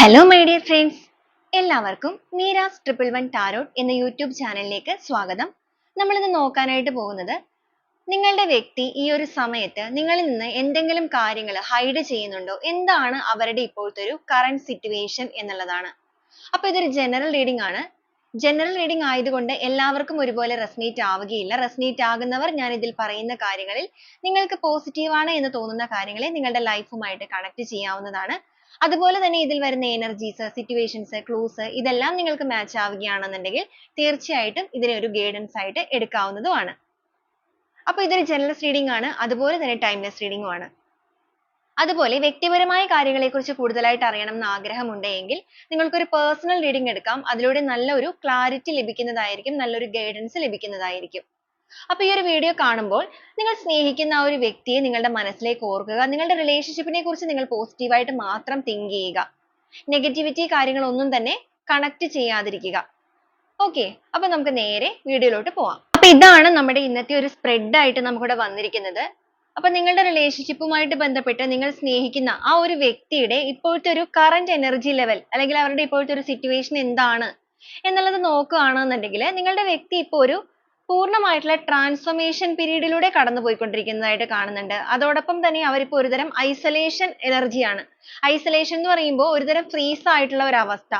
Hello my dear friends എല്ലാവർക്കും Meera's triple one tarot എന്ന YouTube ചാനലിലേക്ക് സ്വാഗതം. നമ്മൾ ഇന്ന് നോക്കാനായിട്ട് പോകുന്നത് നിങ്ങളുടെ വ്യക്തി ഈ ഒരു സമയത്ത് നിങ്ങളിൽ നിന്ന് എന്തെങ്കിലും കാര്യങ്ങൾ ഹൈഡ് ചെയ്യുന്നുണ്ടോ? എന്താണ് അവരുടെ ഇപ്പോഴത്തെ ഒരു കറണ്ട് സിറ്റുവേഷൻ എന്നുള്ളതാണ്. അപ്പൊ ഇതൊരു ജനറൽ റീഡിംഗ് ആണ്. ജനറൽ റീഡിംഗ് ആയതുകൊണ്ട് എല്ലാവർക്കും ഒരുപോലെ റെസ്നേറ്റ് ആവുകയില്ല. റെസ്നേറ്റ് ആകുന്നവർ ഞാൻ ഇതിൽ പറയുന്ന കാര്യങ്ങളിൽ നിങ്ങൾക്ക് പോസിറ്റീവ് ആണ് എന്ന് തോന്നുന്ന കാര്യങ്ങളെ നിങ്ങളുടെ ലൈഫുമായിട്ട് കണക്ട് ചെയ്യാവുന്നതാണ്. അതുപോലെ തന്നെ ഇതിൽ വരുന്ന എനർജീസ് സിറ്റുവേഷൻസ് ക്ലൂസ് ഇതെല്ലാം നിങ്ങൾക്ക് മാച്ച് ആവുകയാണെന്നുണ്ടെങ്കിൽ തീർച്ചയായിട്ടും ഇതിനെ ഒരു ഗൈഡൻസ് ആയിട്ട് എടുക്കാവുന്നതുമാണ്. അപ്പോൾ ഇതൊരു ജനറൽ റീഡിംഗ് ആണ് അതുപോലെ തന്നെ ടൈംലെസ് റീഡിംഗും ആണ്. അതുപോലെ വ്യക്തിപരമായ കാര്യങ്ങളെക്കുറിച്ച് കൂടുതലായിട്ട് അറിയണം എന്ന് ആഗ്രഹമുണ്ടെങ്കിൽ നിങ്ങൾക്കൊരു പേഴ്സണൽ റീഡിംഗ് എടുക്കാം. അതിലൂടെ നല്ലൊരു ക്ലാരിറ്റി ലഭിക്കുന്നതായിരിക്കും നല്ലൊരു ഗൈഡൻസ് ലഭിക്കുന്നതായിരിക്കും. അപ്പോൾ ഈ ഒരു വീഡിയോ കാണുമ്പോൾ നിങ്ങൾ സ്നേഹിക്കുന്ന ആ ഒരു വ്യക്തിയെ നിങ്ങളുടെ മനസ്സിലേക്ക് ഓർക്കുക. നിങ്ങളുടെ റിലേഷൻഷിപ്പിനെ കുറിച്ച് നിങ്ങൾ പോസിറ്റീവായിട്ട് മാത്രം തിങ്ക് ചെയ്യുക. നെഗറ്റിവിറ്റി കാര്യങ്ങളൊന്നും തന്നെ കണക്ട് ചെയ്യാതിരിക്കുക. ഓക്കെ അപ്പൊ നമുക്ക് നേരെ വീഡിയോയിലോട്ട് പോവാം. അപ്പൊ ഇതാണ് നമ്മുടെ ഇന്നത്തെ ഒരു സ്പ്രെഡ് ആയിട്ട് നമുക്കിവിടെ വന്നിരിക്കുന്നത്. അപ്പൊ നിങ്ങളുടെ റിലേഷൻഷിപ്പുമായിട്ട് ബന്ധപ്പെട്ട് നിങ്ങൾ സ്നേഹിക്കുന്ന ആ ഒരു വ്യക്തിയുടെ ഇപ്പോഴത്തെ ഒരു കറന്റ് എനർജി ലെവൽ അല്ലെങ്കിൽ അവരുടെ ഇപ്പോഴത്തെ ഒരു സിറ്റുവേഷൻ എന്താണ് എന്നുള്ളത് നോക്കുകയാണെന്നുണ്ടെങ്കിൽ നിങ്ങളുടെ വ്യക്തി ഇപ്പോൾ ഒരു പൂർണമായിട്ടുള്ള ട്രാൻസ്ഫോർമേഷൻ പീരീഡിലൂടെ കടന്നുപോയിക്കൊണ്ടിരിക്കുന്നതായിട്ട് കാണുന്നുണ്ട്. അതോടൊപ്പം തന്നെ അവരിപ്പോൾ ഒരുതരം ഐസൊലേഷൻ എനർജിയാണ് ഐസൊലേഷൻ എന്ന് പറയുമ്പോൾ ഒരുതരം ഫ്രീസ് ആയിട്ടുള്ള ഒരു അവസ്ഥ.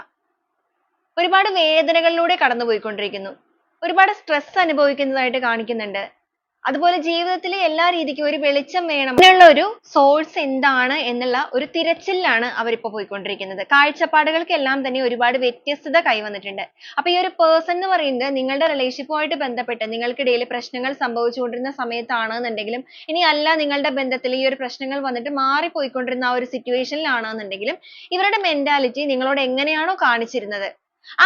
ഒരുപാട് വേദനകളിലൂടെ കടന്നുപോയിക്കൊണ്ടിരിക്കുന്നു. ഒരുപാട് സ്ട്രെസ് അനുഭവിക്കുന്നതായിട്ട് കാണിക്കുന്നുണ്ട്. അതുപോലെ ജീവിതത്തിലെ എല്ലാ രീതിക്കും ഒരു വെളിച്ചം വേണം. അതിനുള്ള ഒരു സോഴ്സ് എന്താണ് എന്നുള്ള ഒരു തിരച്ചിലാണ് അവരിപ്പോ പോയിക്കൊണ്ടിരിക്കുന്നത്. കാഴ്ചപ്പാടുകൾക്കെല്ലാം തന്നെ ഒരുപാട് വ്യത്യസ്തത കൈവന്നിട്ടുണ്ട്. അപ്പൊ ഈ ഒരു പേഴ്സൺ എന്ന് പറയുന്നത് നിങ്ങളുടെ റിലേഷൻഷിപ്പുമായിട്ട് ബന്ധപ്പെട്ട് നിങ്ങൾക്കിടയിൽ പ്രശ്നങ്ങൾ സംഭവിച്ചുകൊണ്ടിരുന്ന സമയത്താണെന്നുണ്ടെങ്കിലും ഇനി അല്ല നിങ്ങളുടെ ബന്ധത്തിൽ ഈ ഒരു പ്രശ്നങ്ങൾ വന്നിട്ട് മാറിപ്പോയിക്കൊണ്ടിരുന്ന ആ ഒരു സിറ്റുവേഷനിലാണെന്നുണ്ടെങ്കിലും ഇവരുടെ മെന്റാലിറ്റി നിങ്ങളോട് എങ്ങനെയാണോ കാണിച്ചിരുന്നത്?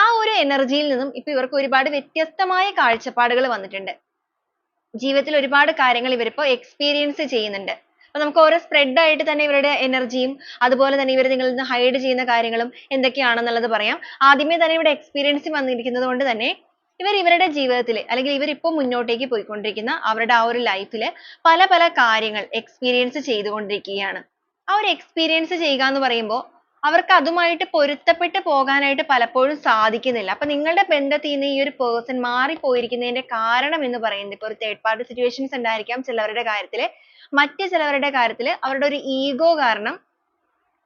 ആ ഒരു എനർജിയിൽ നിന്നും ഇപ്പൊ ഇവർക്ക് ഒരുപാട് വ്യത്യസ്തമായ കാഴ്ചപ്പാടുകൾ വന്നിട്ടുണ്ട്. ജീവിതത്തിൽ ഒരുപാട് കാര്യങ്ങൾ ഇവരിപ്പോ എക്സ്പീരിയൻസ് ചെയ്യുന്നുണ്ട്. അപ്പൊ നമുക്ക് ഓരോ സ്പ്രെഡ് ആയിട്ട് തന്നെ ഇവരുടെ എനർജിയും അതുപോലെ തന്നെ ഇവർ നിങ്ങളിൽ നിന്ന് ഹൈഡ് ചെയ്യുന്ന കാര്യങ്ങളും എന്തൊക്കെയാണെന്നുള്ളത് പറയാം. ആദ്യമേ തന്നെ ഇവിടെ എക്സ്പീരിയൻസ് വന്നിരിക്കുന്നത് കൊണ്ട് തന്നെ ഇവർ ഇവരുടെ ജീവിതത്തിൽ അല്ലെങ്കിൽ ഇവർ ഇപ്പോൾ മുന്നോട്ടേക്ക് പോയിക്കൊണ്ടിരിക്കുന്ന അവരുടെ ആ ഒരു ലൈഫിൽ പല പല കാര്യങ്ങൾ എക്സ്പീരിയൻസ് ചെയ്തുകൊണ്ടിരിക്കുകയാണ്. ആ ഒരു എക്സ്പീരിയൻസ് ചെയ്യുക എന്ന് പറയുമ്പോൾ അവർക്ക് അതുമായിട്ട് പൊരുത്തപ്പെട്ട് പോകാനായിട്ട് പലപ്പോഴും സാധിക്കുന്നില്ല. അപ്പൊ നിങ്ങളുടെ ബന്ധത്തിൽ നിന്ന് ഈ ഒരു person മാറിപ്പോയിരിക്കുന്നതിന്റെ കാരണം എന്ന് പറയുന്നത് ഇപ്പൊ ഒരു third party situations ഉണ്ടായിരിക്കാം ചിലവരുടെ കാര്യത്തിൽ. മറ്റ് ചിലവരുടെ കാര്യത്തിൽ അവരുടെ ഒരു ego കാരണം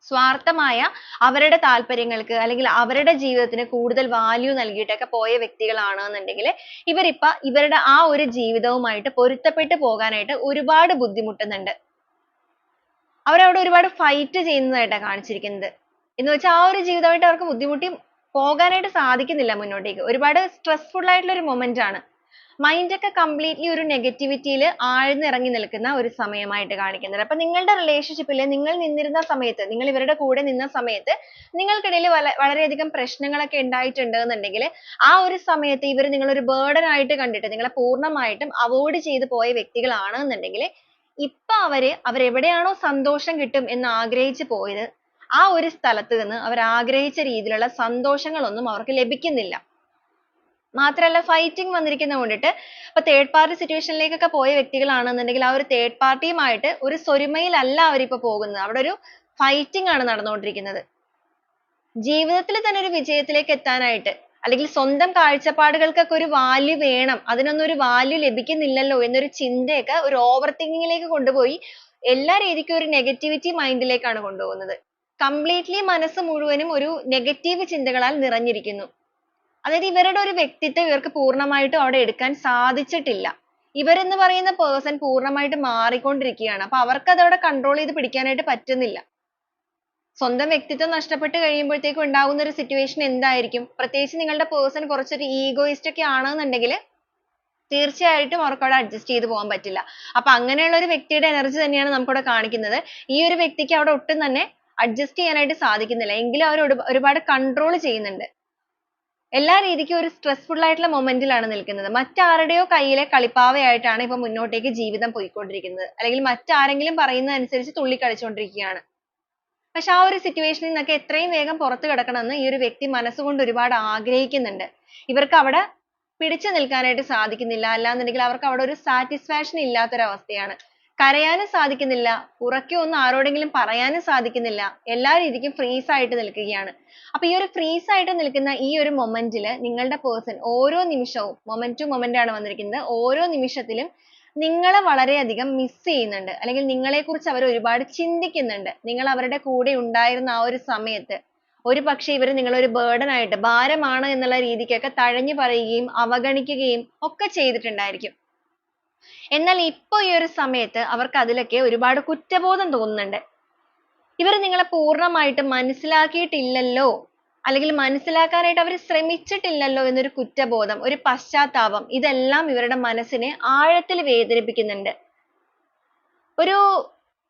സ്വാർത്ഥമായ അവരുടെ താല്പര്യങ്ങൾക്ക് അല്ലെങ്കിൽ അവരുടെ ജീവിതത്തിന് കൂടുതൽ value നൽകിയിട്ടൊക്കെ പോയ വ്യക്തികളാണെന്നുണ്ടെങ്കിൽ ഇവരിപ്പോ ഇവരുടെ ആ ഒരു ജീവിതവുമായിട്ട് പൊരുത്തപ്പെട്ട് പോകാനായിട്ട് ഒരുപാട് ബുദ്ധിമുട്ടുന്നുണ്ട്. അവരവിടെ ഒരുപാട് fight ചെയ്യുന്നതായിട്ടാണ് കാണിച്ചിരിക്കുന്നത്. എന്ന് വെച്ചാൽ ആ ഒരു ജീവിതമായിട്ട് അവർക്ക് ബുദ്ധിമുട്ടി പോകാനായിട്ട് സാധിക്കുന്നില്ല മുന്നോട്ടേക്ക്. ഒരുപാട് സ്ട്രെസ്ഫുൾ ആയിട്ടുള്ള ഒരു മൊമെന്റ് ആണ്. മൈൻഡ് ഒക്കെ കംപ്ലീറ്റ്ലി ഒരു നെഗറ്റിവിറ്റിയിൽ ആഴ്ന്നിറങ്ങി നിൽക്കുന്ന ഒരു സമയമായിട്ട് കാണിക്കുന്നുണ്ട് അപ്പൊ നിങ്ങളുടെ റിലേഷൻഷിപ്പിൽ നിങ്ങൾ നിന്നിരുന്ന സമയത്ത് നിങ്ങൾ ഇവരുടെ കൂടെ നിന്ന സമയത്ത് നിങ്ങൾക്കിടയിൽ വള വളരെയധികം പ്രശ്നങ്ങളൊക്കെ ഉണ്ടായിട്ടുണ്ട് എന്നുണ്ടെങ്കിൽ ആ ഒരു സമയത്ത് ഇവർ നിങ്ങളൊരു ബേർഡൻ ആയിട്ട് കണ്ടിട്ട് നിങ്ങളെ പൂർണമായിട്ടും അവോയ്ഡ് ചെയ്തു പോയ വ്യക്തികളാണ് എന്നുണ്ടെങ്കിൽ ഇപ്പൊ അവർ അവരെവിടെയാണോ സന്തോഷം കിട്ടും എന്ന് ആഗ്രഹിച്ചു പോയത് ആ ഒരു സ്ഥലത്ത് നിന്ന് അവർ ആഗ്രഹിച്ച രീതിയിലുള്ള സന്തോഷങ്ങളൊന്നും അവർക്ക് ലഭിക്കുന്നില്ല. മാത്രമല്ല fighting വന്നിരിക്കുന്നത് കൊണ്ടിട്ട് ഇപ്പൊ third party situation ലേക്കൊക്കെ പോയ വ്യക്തികളാണെന്നുണ്ടെങ്കിൽ ആ ഒരു third party യുമായിട്ട് ഒരു സ്വരുമയിലല്ല അവരിപ്പോ പോകുന്നത്. അവിടെ ഒരു fighting ആണ് നടന്നുകൊണ്ടിരിക്കുന്നത്. ജീവിതത്തിൽ തന്നെ ഒരു വിജയത്തിലേക്ക് എത്താനായിട്ട് അല്ലെങ്കിൽ സ്വന്തം കാഴ്ചപ്പാടുകൾക്കൊക്കെ ഒരു value വേണം. അതിനൊന്നും ഒരു value ലഭിക്കുന്നില്ലല്ലോ എന്നൊരു ചിന്തയൊക്കെ ഒരു ഓവർ ലേക്ക് കൊണ്ടുപോയി എല്ലാ രീതിക്കും ഒരു negativity mind ലേക്കാണ് കൊണ്ടുപോകുന്നത്. Completely മനസ്സ് മുഴുവനും ഒരു negative ചിന്തകളാൽ നിറഞ്ഞിരിക്കുന്നു. അതായത് ഇവരുടെ ഒരു വ്യക്തിത്വം ഇവർക്ക് പൂർണമായിട്ടും അവിടെ എടുക്കാൻ സാധിച്ചിട്ടില്ല. ഇവരെന്ന് പറയുന്ന person പൂർണമായിട്ട് മാറിക്കൊണ്ടിരിക്കുകയാണ്. അപ്പൊ അവർക്ക് അത് അവിടെ control ചെയ്ത് പിടിക്കാനായിട്ട് പറ്റുന്നില്ല. സ്വന്തം വ്യക്തിത്വം നഷ്ടപ്പെട്ട് കഴിയുമ്പോഴത്തേക്കും ഉണ്ടാകുന്ന ഒരു situation എന്തായിരിക്കും? പ്രത്യേകിച്ച് നിങ്ങളുടെ person കുറച്ചൊരു egoist ഒക്കെ ആണെന്നുണ്ടെങ്കിൽ തീർച്ചയായിട്ടും അവർക്ക് അവിടെ adjust ചെയ്ത് പോകാൻ പറ്റില്ല. അപ്പൊ അങ്ങനെയുള്ള ഒരു വ്യക്തിയുടെ energy തന്നെയാണ് നമുക്കിവിടെ കാണിക്കുന്നത്. ഈ ഒരു വ്യക്തിക്ക് അവിടെ ഒട്ടും തന്നെ adjust ചെയ്യാനായിട്ട് സാധിക്കുന്നില്ല. എങ്കിലും അവർ ഒരുപാട് control ചെയ്യുന്നുണ്ട്. എല്ലാ രീതിക്കും ഒരു stressful ആയിട്ടുള്ള moment ലാണ് നിൽക്കുന്നത്. മറ്റാരുടെയോ കയ്യിലെ കളിപ്പാവയായിട്ടാണ് ഇപ്പൊ മുന്നോട്ടേക്ക് ജീവിതം പോയിക്കൊണ്ടിരിക്കുന്നത്. അല്ലെങ്കിൽ മറ്റാരെങ്കിലും പറയുന്നത് അനുസരിച്ച് തുള്ളിക്കളിച്ചുകൊണ്ടിരിക്കുകയാണ് പക്ഷെ ആ ഒരു situation ൽ നിന്നൊക്കെ എത്രയും വേഗം പുറത്തു കടക്കണമെന്ന് ഈ ഒരു വ്യക്തി മനസ്സുകൊണ്ട് ഒരുപാട് ആഗ്രഹിക്കുന്നുണ്ട്. ഇവർക്ക് അവിടെ പിടിച്ചു നിൽക്കാനായിട്ട് സാധിക്കുന്നില്ല. അല്ലാന്നുണ്ടെങ്കിൽ അവർക്ക് അവിടെ ഒരു satisfaction ഇല്ലാത്ത ഒരു അവസ്ഥയാണ് കരയാനും സാധിക്കുന്നില്ല. ഉറക്കെ ഒന്ന് ആരോടെങ്കിലും പറയാനും സാധിക്കുന്നില്ല. എല്ലാ രീതിക്കും freeze ആയിട്ട് നിൽക്കുകയാണ്. അപ്പൊ ഈ ഒരു freeze ആയിട്ട് നിൽക്കുന്ന ഈ ഒരു moment ൽ നിങ്ങളുടെ person ഓരോ നിമിഷവും moment to moment ആണ് വന്നിരിക്കുന്നത്. ഓരോ നിമിഷത്തിലും നിങ്ങളെ വളരെയധികം miss ചെയ്യുന്നുണ്ട്. അല്ലെങ്കിൽ നിങ്ങളെക്കുറിച്ച് അവർ ഒരുപാട് ചിന്തിക്കുന്നുണ്ട്. നിങ്ങൾ അവരുടെ കൂടെ ഉണ്ടായിരുന്ന ആ ഒരു സമയത്ത്. ഒരുപക്ഷേ ഇവർ ഒരു burden ആയിട്ട് ഭാരമാണ് എന്നുള്ള രീതിക്കൊക്കെ തഴഞ്ഞു പറയുകയും അവഗണിക്കുകയും ഒക്കെ ചെയ്തിട്ടുണ്ടായിരിക്കും. എന്നാൽ ഇപ്പൊ ഈ ഒരു സമയത്ത് അവർക്ക് അതിലൊക്കെ ഒരുപാട് കുറ്റബോധം തോന്നുന്നുണ്ട്. ഇവർ നിങ്ങളെ പൂർണമായിട്ട് മനസ്സിലാക്കിയിട്ടില്ലല്ലോ? അല്ലെങ്കിൽ മനസ്സിലാക്കാനായിട്ട് അവർ ശ്രമിച്ചിട്ടില്ലല്ലോ എന്നൊരു കുറ്റബോധം ഒരു പശ്ചാത്താപം ഇതെല്ലാം ഇവരുടെ മനസ്സിനെ ആഴത്തിൽ വേദനിപ്പിക്കുന്നുണ്ട്. ഒരു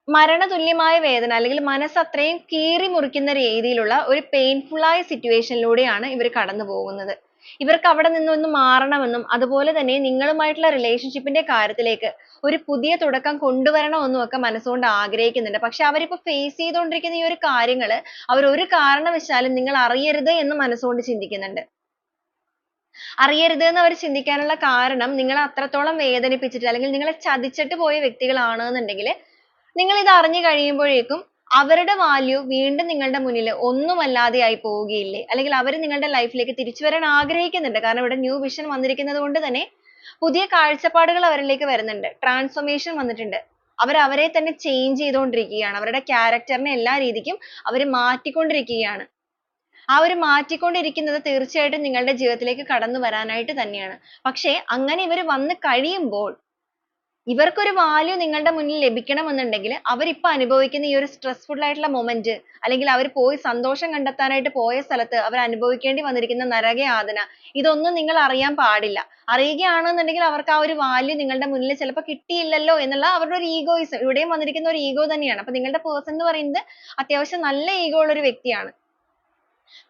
മരണതുല്യമായ വേദന അല്ലെങ്കിൽ മനസ്സ് അത്രയും കീറി മുറിക്കുന്ന രീതിയിലുള്ള ഒരു പെയിൻഫുൾ ആയ situation ലൂടെയാണ് ഇവർ കടന്നു പോകുന്നത് ഇവർക്ക് അവിടെ നിന്നൊന്ന് മാറണമെന്നും അതുപോലെ തന്നെ നിങ്ങളുമായിട്ടുള്ള റിലേഷൻഷിപ്പിന്റെ കാര്യത്തിലേക്ക് ഒരു പുതിയ തുടക്കം കൊണ്ടുവരണമെന്നും ഒക്കെ മനസ്സുകൊണ്ട് ആഗ്രഹിക്കുന്നുണ്ട്. പക്ഷെ അവരിപ്പോ ഫേസ് ചെയ്തുകൊണ്ടിരിക്കുന്ന ഈ ഒരു കാര്യങ്ങൾ അവർ ഒരു കാരണവശാലും നിങ്ങൾ അറിയരുത് എന്ന് മനസ്സുകൊണ്ട് ചിന്തിക്കുന്നുണ്ട്. അറിയരുത് എന്ന് അവർ ചിന്തിക്കാനുള്ള കാരണം നിങ്ങളെ അത്രത്തോളം വേദനിപ്പിച്ചിട്ട് അല്ലെങ്കിൽ നിങ്ങളെ ചതിച്ചിട്ട് പോയ വ്യക്തികളാണെന്നുണ്ടെങ്കിൽ നിങ്ങൾ ഇത് അറിഞ്ഞു കഴിയുമ്പോഴേക്കും അവരുടെ value വീണ്ടും നിങ്ങളുടെ മുന്നിൽ ഒന്നുമല്ലാതെ ആയി പോവുകയില്ലേ? അല്ലെങ്കിൽ അവർ നിങ്ങളുടെ life ലേക്ക് തിരിച്ചു വരാൻ ആഗ്രഹിക്കുന്നുണ്ട്. കാരണം ഇവിടെ new vision വന്നിരിക്കുന്നത് കൊണ്ട് തന്നെ പുതിയ കാഴ്ചപ്പാടുകൾ അവരിലേക്ക് വരുന്നുണ്ട്. Transformation വന്നിട്ടുണ്ട്. അവർ അവരെ തന്നെ change ചെയ്തുകൊണ്ടിരിക്കുകയാണ്. അവരുടെ character നെ എല്ലാ രീതിക്കും അവർ മാറ്റിക്കൊണ്ടിരിക്കുകയാണ്. ആ ഒരു മാറ്റിക്കൊണ്ടിരിക്കുന്നത് തീർച്ചയായിട്ടും നിങ്ങളുടെ ജീവിതത്തിലേക്ക് കടന്നു വരാനായിട്ട് തന്നെയാണ്. പക്ഷേ അങ്ങനെ ഇവർ വന്നു കഴിയുമ്പോൾ ഇവർക്ക് ഒരു value നിങ്ങളുടെ മുന്നിൽ ലഭിക്കണമെന്നുണ്ടെങ്കിൽ അവർ ഇപ്പൊ അനുഭവിക്കുന്ന ഈ ഒരു stressful ആയിട്ടുള്ള moment അല്ലെങ്കിൽ അവർ പോയി സന്തോഷം കണ്ടെത്താനായിട്ട് പോയ സ്ഥലത്ത് അവർ അനുഭവിക്കേണ്ടി വന്നിരിക്കുന്ന നരകയാതന ഇതൊന്നും നിങ്ങൾ അറിയാൻ പാടില്ല. അറിയുകയാണെന്നുണ്ടെങ്കിൽ അവർക്ക് ആ ഒരു value നിങ്ങളുടെ മുന്നിൽ ചിലപ്പോൾ കിട്ടിയില്ലല്ലോ എന്നുള്ള അവരുടെ ഒരു egoism ഇവിടെയും വന്നിരിക്കുന്ന ഒരു ego തന്നെയാണ്. അപ്പോൾ നിങ്ങളുടെ person എന്ന് പറയുന്നത് അത്യാവശ്യം നല്ല ego ഉള്ള ഒരു വ്യക്തിയാണ്.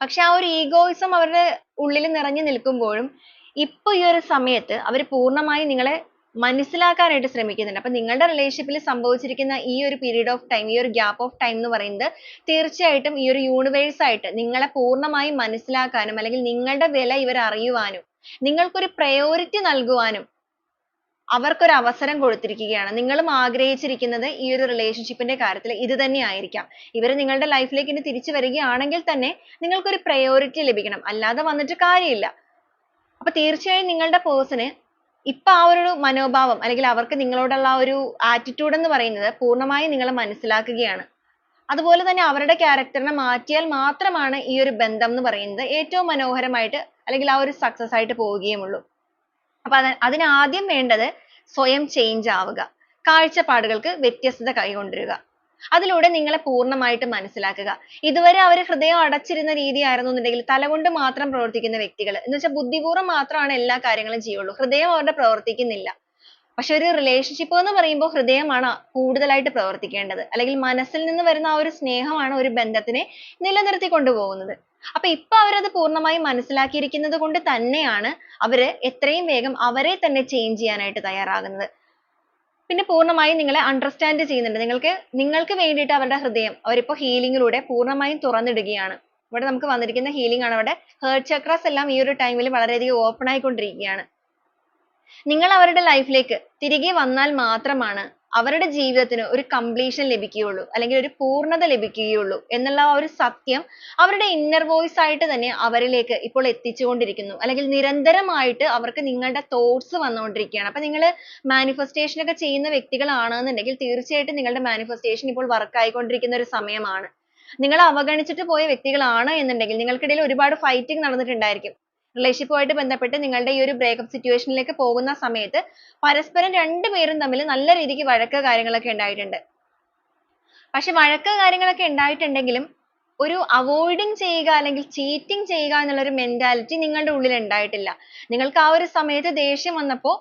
പക്ഷെ ആ ഒരു egoism അവരുടെ ഉള്ളിൽ നിറഞ്ഞു നിൽക്കുമ്പോഴും ഇപ്പൊ ഈ ഒരു സമയത്ത് അവർ പൂർണമായും നിങ്ങളെ മനസ്സിലാക്കാനായിട്ട് ശ്രമിക്കുന്നുണ്ട്. അപ്പൊ നിങ്ങളുടെ റിലേഷൻഷിപ്പിൽ സംഭവിച്ചിരിക്കുന്ന ഈ ഒരു period ഓഫ് ടൈം ഈ ഒരു gap of time എന്ന് പറയുന്നത് തീർച്ചയായിട്ടും ഈ ഒരു യൂണിവേഴ്സ് ആയിട്ട് നിങ്ങളെ പൂർണമായും മനസ്സിലാക്കാനും അല്ലെങ്കിൽ നിങ്ങളുടെ വില ഇവർ അറിയുവാനും നിങ്ങൾക്കൊരു പ്രയോറിറ്റി നൽകുവാനും അവർക്കൊരു അവസരം കൊടുത്തിരിക്കുകയാണ്. നിങ്ങളും ആഗ്രഹിച്ചിരിക്കുന്നത് ഈ ഒരു റിലേഷൻഷിപ്പിന്റെ ന്റെ കാര്യത്തിൽ ഇത് തന്നെ ആയിരിക്കാം. ഇവർ നിങ്ങളുടെ ലൈഫിലേക്ക് ലേക്ക് ഇനി തിരിച്ചു വരികയാണെങ്കിൽ തന്നെ നിങ്ങൾക്കൊരു പ്രയോറിറ്റി ലഭിക്കണം. അല്ലാതെ വന്നിട്ട് കാര്യമില്ല. അപ്പൊ തീർച്ചയായും നിങ്ങളുടെ person ഇപ്പൊ ആ ഒരു മനോഭാവം അല്ലെങ്കിൽ അവർക്ക് നിങ്ങളോടുള്ള ആ ഒരു attitude എന്ന് പറയുന്നത് പൂർണമായും നിങ്ങളെ മനസ്സിലാക്കുകയാണ്. അതുപോലെ തന്നെ അവരുടെ character നെ മാറ്റിയാൽ മാത്രമാണ് ഈ ഒരു ബന്ധം എന്ന് പറയുന്നത് ഏറ്റവും മനോഹരമായിട്ട് അല്ലെങ്കിൽ ആ ഒരു success ആയിട്ട് പോവുകയുമുള്ളൂ. അപ്പൊ അത് അതിന് ആദ്യം വേണ്ടത് സ്വയം change ആവുക. കാഴ്ചപ്പാടുകൾക്ക് വ്യത്യസ്തത കൈകൊണ്ടുവരിക. അതിലൂടെ നിങ്ങളെ പൂർണമായിട്ട് മനസ്സിലാക്കുക. ഇതുവരെ അവർ ഹൃദയം അടച്ചിരുന്ന രീതിയായിരുന്നു എന്നുണ്ടെങ്കിൽ തലകൊണ്ട് മാത്രം പ്രവർത്തിക്കുന്ന വ്യക്തികൾ. എന്ന് വെച്ചാൽ ബുദ്ധിപൂർവം മാത്രമാണ് എല്ലാ കാര്യങ്ങളും ചെയ്യുള്ളൂ. ഹൃദയം അവരുടെ പ്രവർത്തിക്കുന്നില്ല. പക്ഷേ ഒരു relationship എന്ന് പറയുമ്പോൾ ഹൃദയമാണ് കൂടുതലായിട്ട് പ്രവർത്തിക്കേണ്ടത്. അല്ലെങ്കിൽ മനസ്സിൽ നിന്ന് വരുന്ന ആ ഒരു സ്നേഹമാണ് ഒരു ബന്ധത്തിനെ നിലനിർത്തി കൊണ്ടുപോകുന്നത്. അപ്പൊ ഇപ്പൊ അവരത് പൂർണമായും മനസ്സിലാക്കിയിരിക്കുന്നത് കൊണ്ട് തന്നെയാണ് അവർ എത്രയും വേഗം അവരെ തന്നെ change ചെയ്യാനായിട്ട് തയ്യാറാകുന്നത്. പിന്നെ പൂർണമായും നിങ്ങളെ understand ചെയ്യുന്നുണ്ട്. നിങ്ങൾക്ക് നിങ്ങൾക്ക് വേണ്ടിയിട്ട് അവരുടെ ഹൃദയം അവരിപ്പോ healing ലൂടെ പൂർണമായും തുറന്നിടുകയാണ്. ഇവിടെ നമുക്ക് വന്നിരിക്കുന്ന healing ആണ്. അവിടെ heart chakras എല്ലാം ഈ ഒരു time ൽ വളരെയധികം open ആയിക്കൊണ്ടിരിക്കുകയാണ്. നിങ്ങൾ അവരുടെ life ലേക്ക് തിരികെ വന്നാൽ മാത്രമാണ് അവരുടെ ജീവിതത്തിന് ഒരു completion ലഭിക്കുകയുള്ളൂ അല്ലെങ്കിൽ ഒരു പൂർണത ലഭിക്കുകയുള്ളൂ എന്നുള്ള ആ ഒരു സത്യം അവരുടെ inner voice ആയിട്ട് തന്നെ അവരിലേക്ക് ഇപ്പോൾ എത്തിച്ചുകൊണ്ടിരിക്കുന്നു. അല്ലെങ്കിൽ നിരന്തരമായിട്ട് അവർക്ക് നിങ്ങളുടെ thoughts വന്നുകൊണ്ടിരിക്കുകയാണ്. അപ്പോൾ നിങ്ങൾ manifestation ഒക്കെ ചെയ്യുന്ന വ്യക്തികളാണെന്നുണ്ടെങ്കിൽ തീർച്ചയായിട്ടും നിങ്ങളുടെ manifestation ഇപ്പോൾ work ആയിക്കൊണ്ടിരിക്കുന്ന ഒരു സമയമാണ്. നിങ്ങൾ അവഗണിച്ചിട്ട് പോയ വ്യക്തികളാണ് എന്നുണ്ടെങ്കിൽ നിങ്ങൾക്കിടയിൽ ഒരുപാട് fighting നടന്നിട്ടുണ്ടായിരിക്കും. ആയിട്ട് ബന്ധപ്പെട്ട് നിങ്ങളുടെ ഈ ഒരു ബ്രേക്കപ്പ് സിറ്റുവേഷനിലേക്ക് ലേക്ക് പോകുന്ന സമയത്ത് പരസ്പരം രണ്ടുപേരും തമ്മിൽ നല്ല രീതിക്ക് വഴക്ക് കാര്യങ്ങളൊക്കെ ഉണ്ടായിട്ടുണ്ട്. പക്ഷെ വഴക്ക് കാര്യങ്ങളൊക്കെ ഉണ്ടായിട്ടുണ്ടെങ്കിലും ഒരു avoiding ചെയ്യുക അല്ലെങ്കിൽ cheating ചെയ്യുക എന്നുള്ള ഒരു mentality നിങ്ങളുടെ ഉള്ളിൽ ഉണ്ടായിട്ടില്ല. നിങ്ങൾക്ക് ആ ഒരു സമയത്ത് ദേഷ്യം വന്നപ്പോൾ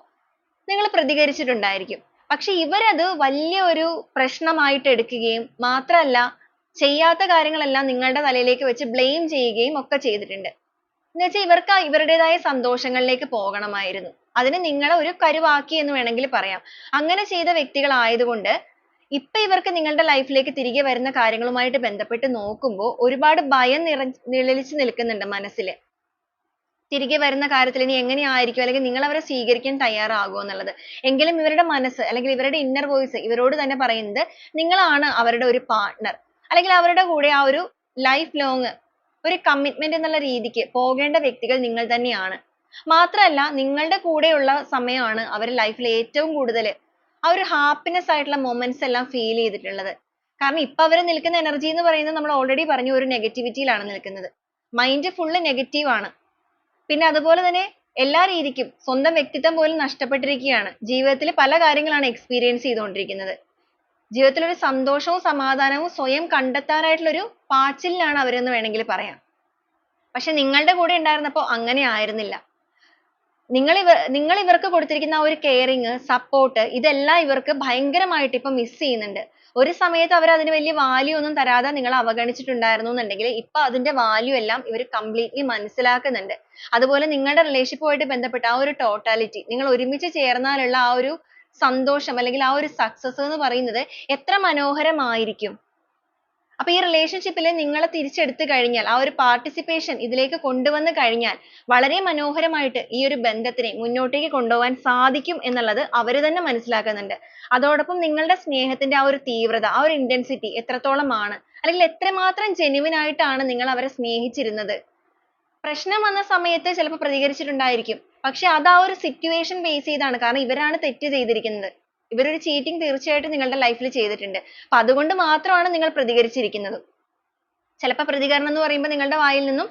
നിങ്ങൾ പ്രതികരിച്ചിട്ടുണ്ടായിരിക്കും. പക്ഷെ ഇവരത് വലിയ ഒരു പ്രശ്നമായിട്ട് എടുക്കുകയും മാത്രമല്ല ചെയ്യാത്ത കാര്യങ്ങളെല്ലാം നിങ്ങളുടെ തലയിലേക്ക് വെച്ച് ബ്ലെയിം ചെയ്യുകയും ഒക്കെ ചെയ്തിട്ടുണ്ട്. എന്നുവെച്ചാൽ ഇവർക്ക് ഇവരുടേതായ സന്തോഷങ്ങളിലേക്ക് പോകണമായിരുന്നു. അതിന് നിങ്ങളെ ഒരു കരുവാക്കി എന്ന് വേണമെങ്കിൽ പറയാം. അങ്ങനെ ചെയ്ത വ്യക്തികൾ ആയതുകൊണ്ട് ഇപ്പൊ ഇവർക്ക് നിങ്ങളുടെ ലൈഫിലേക്ക് ലേക്ക് തിരികെ വരുന്ന കാര്യങ്ങളുമായിട്ട് ബന്ധപ്പെട്ട് നോക്കുമ്പോൾ ഒരുപാട് ഭയം നിറ നിഴലിച്ച് നിൽക്കുന്നുണ്ട് മനസ്സിൽ തിരികെ വരുന്ന കാര്യത്തിൽ ഇനി എങ്ങനെയായിരിക്കും? അല്ലെങ്കിൽ നിങ്ങൾ അവരെ സ്വീകരിക്കാൻ തയ്യാറാകുമോ എന്നുള്ളത്. എങ്കിലും ഇവരുടെ മനസ്സ് അല്ലെങ്കിൽ ഇവരുടെ ഇന്നർ വോയിസ് ഇവരോട് തന്നെ പറയുന്നത് നിങ്ങളാണ് അവരുടെ ഒരു പാർട്ണർ അല്ലെങ്കിൽ അവരുടെ കൂടെ ആ ഒരു ലൈഫ് long ഒരു commitment എന്നുള്ള രീതിക്ക് പോകേണ്ട വ്യക്തികൾ നിങ്ങൾ തന്നെയാണ്. മാത്രമല്ല നിങ്ങളുടെ കൂടെയുള്ള സമയമാണ് അവർ ലൈഫിൽ ഏറ്റവും കൂടുതൽ ആ ഒരു happiness ആയിട്ടുള്ള മൊമെന്റ്സ് എല്ലാം ഫീൽ ചെയ്തിട്ടുള്ളത്. കാരണം ഇപ്പൊ അവർ നിൽക്കുന്ന എനർജി എന്ന് പറയുന്നത് നമ്മൾ ഓൾറെഡി പറഞ്ഞു ഒരു നെഗറ്റിവിറ്റിയിലാണ് യിലാണ് നിൽക്കുന്നത്. Mind full negative ആണ്. പിന്നെ അതുപോലെ തന്നെ എല്ലാ രീതിക്കും സ്വന്തം വ്യക്തിത്വം പോലും നഷ്ടപ്പെട്ടിരിക്കുകയാണ്. ജീവിതത്തിൽ പല കാര്യങ്ങളാണ് എക്സ്പീരിയൻസ് ചെയ്തുകൊണ്ടിരിക്കുന്നത്. ജീവിതത്തിൽ ഒരു സന്തോഷവും സമാധാനവും സ്വയം കണ്ടെത്താനായിട്ടുള്ള ഒരു പാച്ചിലിലാണ് അവരെന്ന് വേണമെങ്കിൽ പറയാം. പക്ഷെ നിങ്ങളുടെ കൂടെ ഉണ്ടായിരുന്നപ്പോൾ അങ്ങനെ ആയിരുന്നില്ല. നിങ്ങൾ ഇവർ നിങ്ങൾ ഇവർക്ക് കൊടുത്തിരിക്കുന്ന ആ ഒരു കെയറിങ് സപ്പോർട്ട് ഇതെല്ലാം ഇവർക്ക് ഭയങ്കരമായിട്ട് ഇപ്പൊ മിസ് ചെയ്യുന്നുണ്ട്. ഒരു സമയത്ത് അവർ അതിന് വലിയ വാല്യൂ ഒന്നും തരാതെ നിങ്ങൾ അവഗണിച്ചിട്ടുണ്ടായിരുന്നു എന്നുണ്ടെങ്കിൽ ഇപ്പൊ അതിന്റെ വാല്യൂ എല്ലാം ഇവർ കംപ്ലീറ്റ്ലി മനസ്സിലാക്കുന്നുണ്ട്. അതുപോലെ നിങ്ങളുടെ relationship ആയിട്ട് ബന്ധപ്പെട്ട ആ ഒരു ടോട്ടാലിറ്റി നിങ്ങൾ ഒരുമിച്ച് ചേർന്നാലുള്ള ആ ഒരു സന്തോഷം അല്ലെങ്കിൽ ആ ഒരു success എന്ന് പറയുന്നത് എത്ര മനോഹരമായിരിക്കും. അപ്പൊ ഈ relationship ൽ നിങ്ങളെ തിരിച്ചെടുത്തു കഴിഞ്ഞാൽ ആ ഒരു participation ഇതിലേക്ക് കൊണ്ടുവന്നു കഴിഞ്ഞാൽ വളരെ മനോഹരമായിട്ട് ഈ ഒരു ബന്ധത്തിനെ മുന്നോട്ടേക്ക് കൊണ്ടുപോകാൻ സാധിക്കും എന്നുള്ളത് അവർ തന്നെ മനസ്സിലാക്കുന്നുണ്ട്. അതോടൊപ്പം നിങ്ങളുടെ സ്നേഹത്തിന്റെ ആ ഒരു തീവ്രത ആ ഒരു intensity എത്രത്തോളമാണ് അല്ലെങ്കിൽ എത്രമാത്രം genuine ആയിട്ടാണ് നിങ്ങൾ അവരെ സ്നേഹിച്ചിരുന്നത്. പ്രശ്നം വന്ന സമയത്ത് ചിലപ്പോൾ പ്രതികരിച്ചിട്ടുണ്ടായിരിക്കും. പക്ഷെ അത് ആ ഒരു സിറ്റുവേഷൻ ബേസ് ചെയ്താണ്. കാരണം ഇവരാണ് തെറ്റ് ചെയ്തിരിക്കുന്നത്. ഇവരൊരു ചീറ്റിംഗ് തീർച്ചയായിട്ടും നിങ്ങളുടെ ലൈഫിൽ ചെയ്തിട്ടുണ്ട്. അപ്പൊ അതുകൊണ്ട് മാത്രമാണ് നിങ്ങൾ പ്രതികരിച്ചിരിക്കുന്നത്. ചിലപ്പോൾ പ്രതികരണം എന്ന് പറയുമ്പോൾ നിങ്ങളുടെ വായിൽ നിന്നും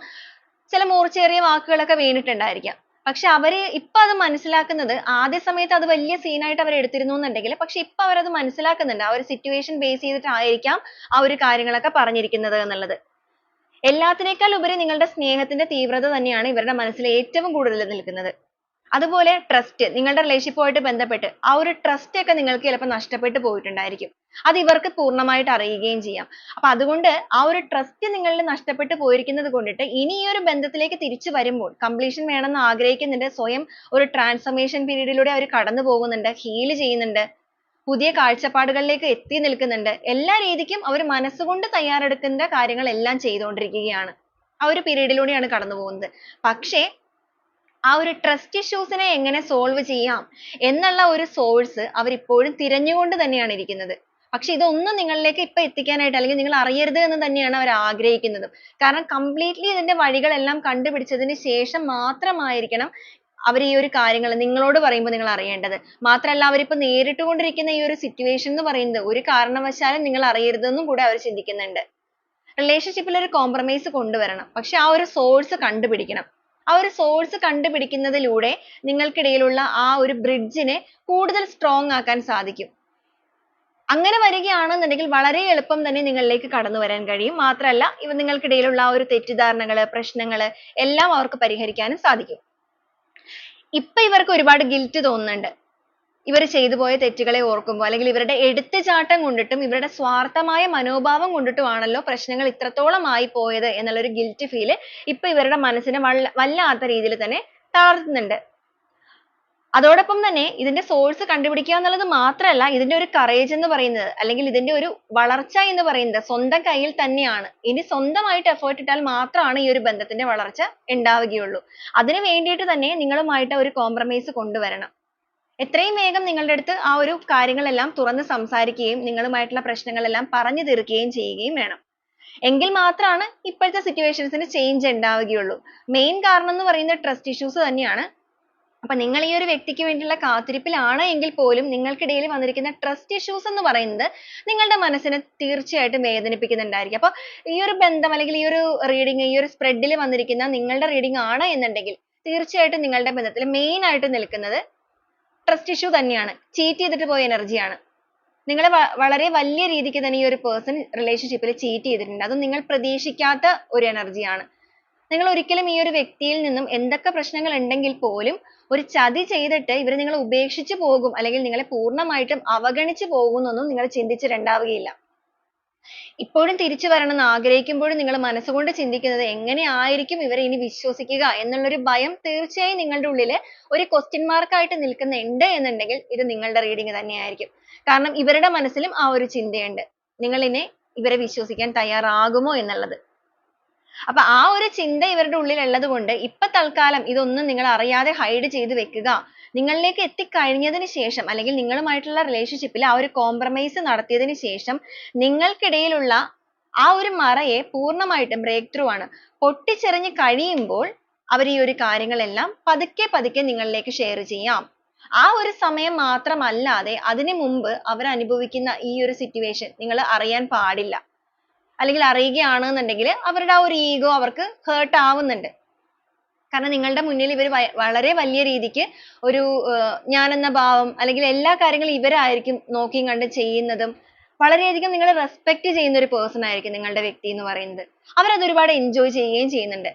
ചില മൂർച്ചയേറിയ വാക്കുകളൊക്കെ വീണിട്ടുണ്ടായിരിക്കാം. പക്ഷെ അവർ ഇപ്പൊ അത് മനസ്സിലാക്കുന്നത് ആദ്യ സമയത്ത് അത് വലിയ സീനായിട്ട് അവർ എടുത്തിരുന്നു എന്നുണ്ടെങ്കിൽ പക്ഷെ ഇപ്പൊ അവരത് മനസ്സിലാക്കുന്നുണ്ട്. ആ ഒരു സിറ്റുവേഷൻ ബേസ് ചെയ്തിട്ടായിരിക്കാം ആ ഒരു കാര്യങ്ങളൊക്കെ പറഞ്ഞിരിക്കുന്നത് എന്നുള്ളത്. എല്ലാത്തിനേക്കാൾ ഉപരി നിങ്ങളുടെ സ്നേഹത്തിന്റെ തീവ്രത തന്നെയാണ് ഇവരുടെ മനസ്സിൽ ഏറ്റവും കൂടുതൽ നിൽക്കുന്നത്. അതുപോലെ trust നിങ്ങളുടെ relationship ആയിട്ട് ബന്ധപ്പെട്ട് ആ ഒരു trust ഒക്കെ നിങ്ങൾക്ക് ചിലപ്പോൾ നഷ്ടപ്പെട്ടു പോയിട്ടുണ്ടായിരിക്കും. അത് ഇവർക്ക് പൂർണമായിട്ട് അറിയുകയും ചെയ്യാം. അപ്പൊ അതുകൊണ്ട് ആ ഒരു trust നിങ്ങളിൽ നഷ്ടപ്പെട്ടു പോയിരിക്കുന്നത് കൊണ്ടിട്ട് ഇനി ഈ ഒരു ബന്ധത്തിലേക്ക് തിരിച്ചു വരുമ്പോൾ completion വേണമെന്ന് ആഗ്രഹിക്കുന്നുണ്ട്. സ്വയം ഒരു transformation period ലൂടെ അവർ കടന്നു പോകുന്നുണ്ട് heal ചെയ്യുന്നുണ്ട്. പുതിയ കാഴ്ചപ്പാടുകളിലേക്ക് എത്തി നിൽക്കുന്നുണ്ട്. എല്ലാ രീതിക്കും അവർ മനസ്സുകൊണ്ട് തയ്യാറെടുക്കേണ്ട കാര്യങ്ങളെല്ലാം ചെയ്തുകൊണ്ടിരിക്കുകയാണ്. ആ ഒരു period ലൂടെയാണ് കടന്നു പോകുന്നത്. പക്ഷേ ആ ഒരു ട്രസ്റ്റ് issues നെ എങ്ങനെ സോൾവ് ചെയ്യാം എന്നുള്ള ഒരു source അവർ ഇപ്പോഴും തിരഞ്ഞുകൊണ്ട് തന്നെയാണ് ഇരിക്കുന്നത്. പക്ഷെ ഇതൊന്നും നിങ്ങളിലേക്ക് ഇപ്പൊ എത്തിക്കാനായിട്ട് അല്ലെങ്കിൽ നിങ്ങൾ അറിയരുത് എന്ന് തന്നെയാണ് അവർ ആഗ്രഹിക്കുന്നതും. കാരണം കംപ്ലീറ്റ്ലി ഇതിന്റെ വഴികളെല്ലാം കണ്ടുപിടിച്ചതിന് ശേഷം മാത്രമായിരിക്കണം അവർ ഈ ഒരു കാര്യങ്ങൾ നിങ്ങളോട് പറയുമ്പോൾ നിങ്ങൾ അറിയേണ്ടത്. മാത്രമല്ല അവരിപ്പോ നേരിട്ടുകൊണ്ടിരിക്കുന്ന ഈ ഒരു സിറ്റുവേഷൻ എന്ന് പറയുന്നത് ഒരു കാരണവശാലും നിങ്ങൾ അറിയരുതെന്നും കൂടെ അവർ ചിന്തിക്കുന്നുണ്ട്. റിലേഷൻഷിപ്പിൽ ഒരു കോംപ്രമൈസ് കൊണ്ടുവരണം. പക്ഷെ ആ ഒരു സോഴ്സ് കണ്ടുപിടിക്കണം. ആ ഒരു സോഴ്സ് കണ്ടുപിടിക്കുന്നതിലൂടെ നിങ്ങൾക്കിടയിലുള്ള ആ ഒരു ബ്രിഡ്ജിനെ കൂടുതൽ strong ആക്കാൻ സാധിക്കും. അങ്ങനെ വരികയാണെന്നുണ്ടെങ്കിൽ വളരെ എളുപ്പം തന്നെ നിങ്ങളിലേക്ക് കടന്നു വരാൻ കഴിയും. മാത്രമല്ല ഇവ നിങ്ങൾക്കിടയിലുള്ള ആ ഒരു തെറ്റിദ്ധാരണകൾ പ്രശ്നങ്ങൾ എല്ലാം അവർക്ക് പരിഹരിക്കാനും സാധിക്കും. ഇപ്പൊ ഇവർക്ക് ഒരുപാട് guilt തോന്നുന്നുണ്ട്. ഇവർ ചെയ്തു പോയ തെറ്റുകളെ ഓർക്കുമ്പോൾ അല്ലെങ്കിൽ ഇവരുടെ എടുത്തുചാട്ടം കൊണ്ടിട്ടും ഇവരുടെ സ്വാർത്ഥമായ മനോഭാവം കൊണ്ടിട്ടും കൊണ്ടിട്ടുമാണല്ലോ പ്രശ്നങ്ങൾ ഇത്രത്തോളം ആയി പോയത് എന്നുള്ള ഒരു guilt feel ഇപ്പൊ ഇവരുടെ മനസ്സിനെ വല്ല വല്ലാത്ത രീതിയിൽ തന്നെ തളർത്തുന്നുണ്ട്. അതോടൊപ്പം തന്നെ ഇതിന്റെ source കണ്ടുപിടിക്കുക എന്നുള്ളത് മാത്രമല്ല ഇതിന്റെ ഒരു courage എന്ന് പറയുന്നത് അല്ലെങ്കിൽ ഇതിന്റെ ഒരു വളർച്ച എന്ന് പറയുന്നത് സ്വന്തം കയ്യിൽ തന്നെയാണ്. ഇനി സ്വന്തമായിട്ട് effort ഇട്ടാൽ മാത്രമാണ് ഈ ഒരു ബന്ധത്തിന്റെ വളർച്ച ഉണ്ടാവുകയുള്ളൂ. അതിനു വേണ്ടിയിട്ട് തന്നെ നിങ്ങളുമായിട്ട് ഒരു compromise കൊണ്ടുവരണം. എത്രയും വേഗം നിങ്ങളുടെ അടുത്ത് ആ ഒരു കാര്യങ്ങളെല്ലാം തുറന്ന് സംസാരിക്കുകയും നിങ്ങളുമായിട്ടുള്ള പ്രശ്നങ്ങളെല്ലാം പറഞ്ഞു തീർക്കുകയും ചെയ്യുകയും വേണം. എങ്കിൽ മാത്രമാണ് ഇപ്പോഴത്തെ situations ന് change ഉണ്ടാവുകയുള്ളൂ. main കാരണം എന്ന് പറയുന്നത് trust issues തന്നെയാണ്. അപ്പൊ നിങ്ങൾ ഈ ഒരു വ്യക്തിക്ക് വേണ്ടിയുള്ള കാത്തിരിപ്പിലാണ് എങ്കിൽ പോലും നിങ്ങൾക്കിടയിൽ വന്നിരിക്കുന്ന trust issues എന്ന് പറയുന്നത് നിങ്ങളുടെ മനസ്സിനെ തീർച്ചയായിട്ടും വേദനിപ്പിക്കുന്നുണ്ടായിരിക്കും. അപ്പൊ ഈ ഒരു ബന്ധം അല്ലെങ്കിൽ ഈ ഒരു reading ഈ ഒരു spread ൽ വന്നിരിക്കുന്ന നിങ്ങളുടെ reading ആണ് എന്നുണ്ടെങ്കിൽ തീർച്ചയായിട്ടും നിങ്ങളുടെ ബന്ധത്തിൽ main ആയിട്ട് നിൽക്കുന്നത് trust issue തന്നെയാണ്. cheat ചെയ്തിട്ട് പോയ energy ആണ്. നിങ്ങളെ വളരെ വലിയ രീതിക്ക് തന്നെ ഈ ഒരു person relationship ൽ cheat ചെയ്തിട്ടുണ്ട്. അതും നിങ്ങൾ പ്രതീക്ഷിക്കാത്ത ഒരു energy ആണ്. നിങ്ങൾ ഒരിക്കലും ഈ ഒരു വ്യക്തിയിൽ നിന്നും എന്തൊക്കെ പ്രശ്നങ്ങൾ ഉണ്ടെങ്കിൽ പോലും ഒരു ചതി ചെയ്തിട്ട് ഇവർ നിങ്ങളെ ഉപേക്ഷിച്ച് പോകും അല്ലെങ്കിൽ നിങ്ങളെ പൂർണമായിട്ടും അവഗണിച്ച് പോകും എന്നൊന്നും നിങ്ങൾ ചിന്തിച്ചിട്ടുണ്ടാവുകയില്ല ഇപ്പോഴും തിരിച്ചു വരണം എന്ന് ആഗ്രഹിക്കുമ്പോഴും നിങ്ങൾ മനസ്സുകൊണ്ട് ചിന്തിക്കുന്നത് എങ്ങനെ ആയിരിക്കും ഇവരെ ഇനി വിശ്വസിക്കുക എന്നുള്ള ഒരു ഭയം തീർച്ചയായും നിങ്ങളുടെ ഉള്ളിൽ ഒരു question mark ആയിട്ട് നിൽക്കുന്നുണ്ട് എന്നുണ്ടെങ്കിൽ ഇത് നിങ്ങളുടെ reading തന്നെയായിരിക്കും. കാരണം ഇവരുടെ മനസ്സിലും ആ ഒരു ചിന്തയുണ്ട്. നിങ്ങൾ ഇനി ഇവരെ വിശ്വസിക്കാൻ തയ്യാറാകുമോ എന്നുള്ളത്. അപ്പൊ ആ ഒരു ചിന്ത ഇവരുടെ ഉള്ളിൽ ഉള്ളത് കൊണ്ട് ഇപ്പൊ തൽക്കാലം ഇതൊന്നും നിങ്ങൾ അറിയാതെ hide ചെയ്ത് വെക്കുക. നിങ്ങളിലേക്ക് എത്തിക്കഴിഞ്ഞതിന് ശേഷം അല്ലെങ്കിൽ നിങ്ങളുമായിട്ടുള്ള relationship ൽ ആ ഒരു compromise നടത്തിയതിന് ശേഷം നിങ്ങൾക്കിടയിലുള്ള ആ ഒരു മറയെ പൂർണമായിട്ടും break through ആണ്. പൊട്ടിച്ചെറിഞ്ഞ് കഴിയുമ്പോൾ അവർ ഈ ഒരു കാര്യങ്ങളെല്ലാം പതുക്കെ പതുക്കെ നിങ്ങളിലേക്ക് share ചെയ്യാം. ആ ഒരു സമയം മാത്രമല്ലാതെ അതിനു മുമ്പ് അവർ അനുഭവിക്കുന്ന ഈ ഒരു situation നിങ്ങൾ അറിയാൻ പാടില്ല. അല്ലെങ്കിൽ അറിയുകയാണെന്നുണ്ടെങ്കിൽ അവരുടെ ആ ഒരു ego അവർക്ക് hurt ആവുന്നുണ്ട്. കാരണം നിങ്ങളുടെ മുന്നിൽ ഇവർ വളരെ വലിയ രീതിക്ക് ഒരു ഞാൻ എന്ന ഭാവം അല്ലെങ്കിൽ എല്ലാ കാര്യങ്ങളും ഇവരായിരിക്കും നോക്കിയും കണ്ടും ചെയ്യുന്നതും വളരെയധികം നിങ്ങളെ respect ചെയ്യുന്ന ഒരു person ആയിരിക്കും നിങ്ങളുടെ വ്യക്തി എന്ന് പറയുന്നത്. അവരത് ഒരുപാട് enjoy ചെയ്യുകയും ചെയ്യുന്നുണ്ട്.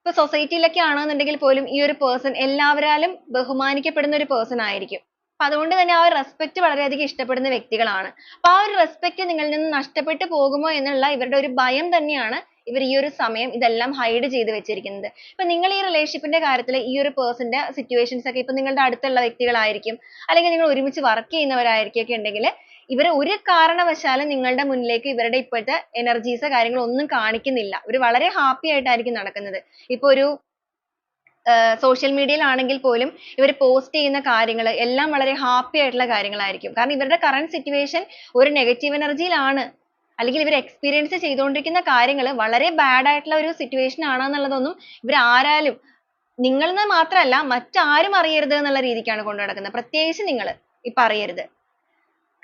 ഇപ്പൊ society ലൊക്കെ ആണെന്നുണ്ടെങ്കിൽ പോലും ഈ ഒരു person എല്ലാവരാലും ബഹുമാനിക്കപ്പെടുന്ന ഒരു person ആയിരിക്കും. അപ്പൊ അതുകൊണ്ട് തന്നെ ആ ഒരു respect വളരെയധികം ഇഷ്ടപ്പെടുന്ന വ്യക്തികളാണ്. അപ്പൊ ആ ഒരു respect നിങ്ങളിൽ നിന്ന് നഷ്ടപ്പെട്ടു പോകുമോ എന്നുള്ള ഇവരുടെ ഒരു ഭയം തന്നെയാണ് ഇവർ ഈ ഒരു സമയം ഇതെല്ലാം hide ചെയ്ത് വെച്ചിരിക്കുന്നത്. ഇപ്പൊ നിങ്ങൾ ഈ relationship ന്റെ കാര്യത്തിൽ ഈ ഒരു person ന്റെ situations ഒക്കെ ഇപ്പൊ നിങ്ങളുടെ അടുത്തുള്ള വ്യക്തികളായിരിക്കും അല്ലെങ്കിൽ നിങ്ങൾ ഒരുമിച്ച് work ചെയ്യുന്നവരായിരിക്കും ഒക്കെ ഉണ്ടെങ്കിൽ ഇവർ ഒരു കാരണവശാലും നിങ്ങളുടെ മുന്നിലേക്ക് ഇവരുടെ ഇപ്പോഴത്തെ energies കാര്യങ്ങൾ ഒന്നും കാണിക്കുന്നില്ല. ഇവർ വളരെ happy ആയിട്ടായിരിക്കും നടക്കുന്നത്. ഇപ്പൊ ഒരു social media യിൽ ആണെങ്കിൽ പോലും ഇവർ പോസ്റ്റ് ചെയ്യുന്ന കാര്യങ്ങൾ എല്ലാം വളരെ ഹാപ്പി ആയിട്ടുള്ള കാര്യങ്ങളായിരിക്കും. കാരണം ഇവരുടെ current സിറ്റുവേഷൻ ഒരു നെഗറ്റീവ് എനർജിയിലാണ് യിലാണ് അല്ലെങ്കിൽ ഇവർ എക്സ്പീരിയൻസ് ചെയ്തുകൊണ്ടിരിക്കുന്ന കാര്യങ്ങൾ വളരെ bad ആയിട്ടുള്ള ഒരു situation ആണെന്നുള്ളതൊന്നും ഇവർ ആരാലും നിങ്ങൾ എന്ന് മാത്രമല്ല മറ്റാരും അറിയരുത് എന്നുള്ള രീതിക്കാണ് കൊണ്ട് നടക്കുന്നത്. പ്രത്യേകിച്ച് നിങ്ങൾ ഇപ്പൊ അറിയരുത്